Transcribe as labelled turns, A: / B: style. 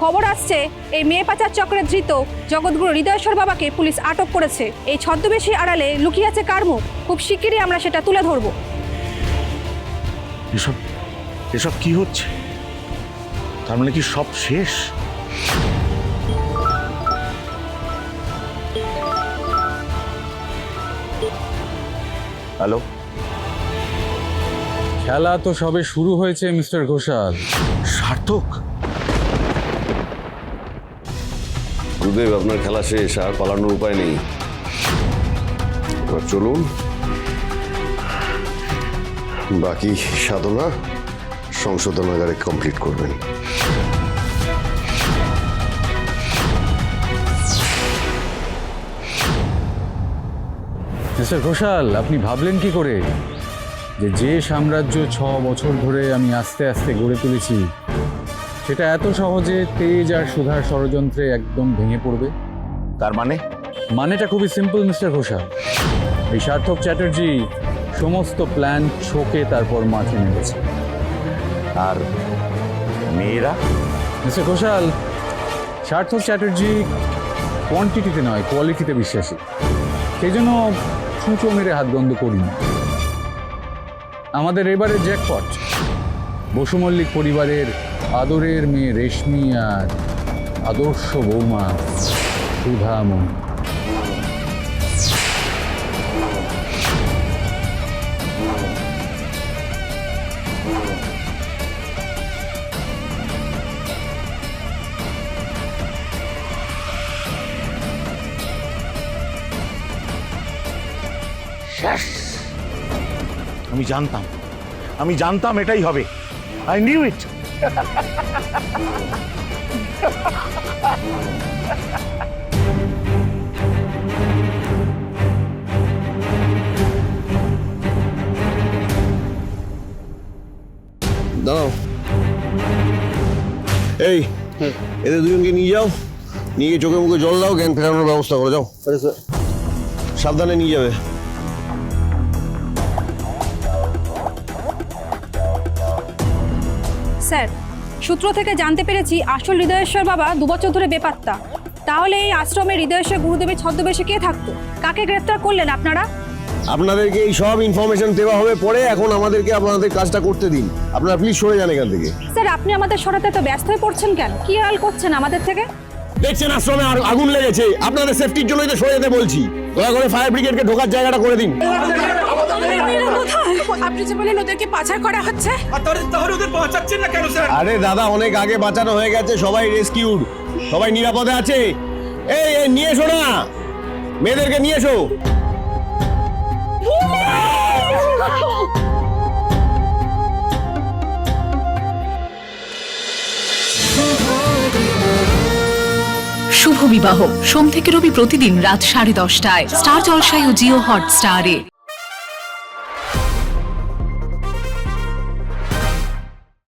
A: খবর আসছে এই মেয়ে পাচার চক্রে ধৃত। জগৎগুরু হৃদয়েশ্বর বাবাকে পুলিশ আটক করেছে। এই ছদ্মবেশী আড়ালে লুকিয়ে আছে কার মুখ? খুব শিগগিরই আমরা সেটা তুলে ধরবো।
B: এসব এসব কি হচ্ছে? তার মানে কি সব শেষ? হ্যালো?
C: খেলা তো সবে শুরু হয়েছে মিস্টার ঘোষাল।
B: সার্থক!
D: গুরুদেব, আপনার খেলা শেষ, আর পালানোর উপায় নেই। এবার চলুন। বাকি সাধনা সংশোধনাগারে কমপ্লিট করবেন।
C: মিস্টার ঘোষাল, আপনি ভাবলেন কি করে? যে যে সাম্রাজ্য ছ বছর ধরে আমি আস্তে আস্তে গড়ে তুলেছি সেটা এত সহজে তেজ আর সুধার ষড়যন্ত্রে একদম ভেঙে পড়বে।
B: তার মানে?
C: মানেটা খুবই সিম্পল মিস্টার ঘোষাল এই সার্থক চ্যাটার্জি সমস্ত প্ল্যান ছোকে তারপর মাঠে নেমেছে।
B: আর মেয়েরা?
C: মিস্টার ঘোষাল সার্থক চ্যাটার্জি কোয়ান্টিটিতে নয় কোয়ালিটিতে বিশ্বাসী। সেই জন্য ছুঁচো মেরে হাত বন্ধ করিনি। আমাদের এবারে জ্যাকপট বসু মল্লিক পরিবারের আদরের মেয়ে রেশমি আর আদর্শ বৌমা সুধামন
B: শেষ। আমি জানতাম। আমি জানতাম এটাই হবে। আই নিউ ইট
D: দাঁড়াও। এই এদের দুজনকে নিয়ে যাও নিয়ে চোখে মুখে জল দাও জ্ঞান ফেরানোর ব্যবস্থা করে যাও। সাবধানে নিয়ে যাবে।
A: স্যার। সূত্র থেকে জানতে পেরেছি আসল হৃদয়েশ্বর বাবা দু বছর ধরে বেপাত্তা। তাহলে এই আশ্রমে হৃদয়েশ্বর গুরুদেবের ছদ্মবেশে কে থাকতো? কাকে গ্রেফতার করলেন আপনারা?
D: আপনাদেরকে এই সব ইনফরমেশন দেওয়া হবে পরে এখন আমাদেরকে আপনাদের কাজটা করতে দিন। আপনারা প্লিজ সরে যান এখান থেকে।
A: স্যার আপনি আমাদের সরাতে তো ব্যস্ত হয়ে পড়ছেন কেন? কি হাল করছেন আমাদের থেকে?
D: দেখছেন আশ্রমে আর আগুন লেগেছে। আপনাদের সেফটির জন্যই তো সরে যেতে বলছি। দয়া করে ফায়ার ব্রিগেডকে ঢোকার জায়গাটা করে দিন।
E: আপনি যে বলেন ওদেরকে পাচার করা হচ্ছে।
F: তাহলে ওদের বাঁচাচ্ছেন না কেন স্যার?
D: আরে দাদা অনেক আগে বাঁচানো হয়ে গেছে সবাই রেস্কিউড সবাই নিরাপদে আছে। এই এই নিয়ে এসো না। মেয়েদেরকে নিয়ে এসো।
G: শুভ বিবাহ। সোম থেকে রবি প্রতিদিন রাত সাড়ে দশটায়। স্টার জলসায় ও জিও হটস্টারে।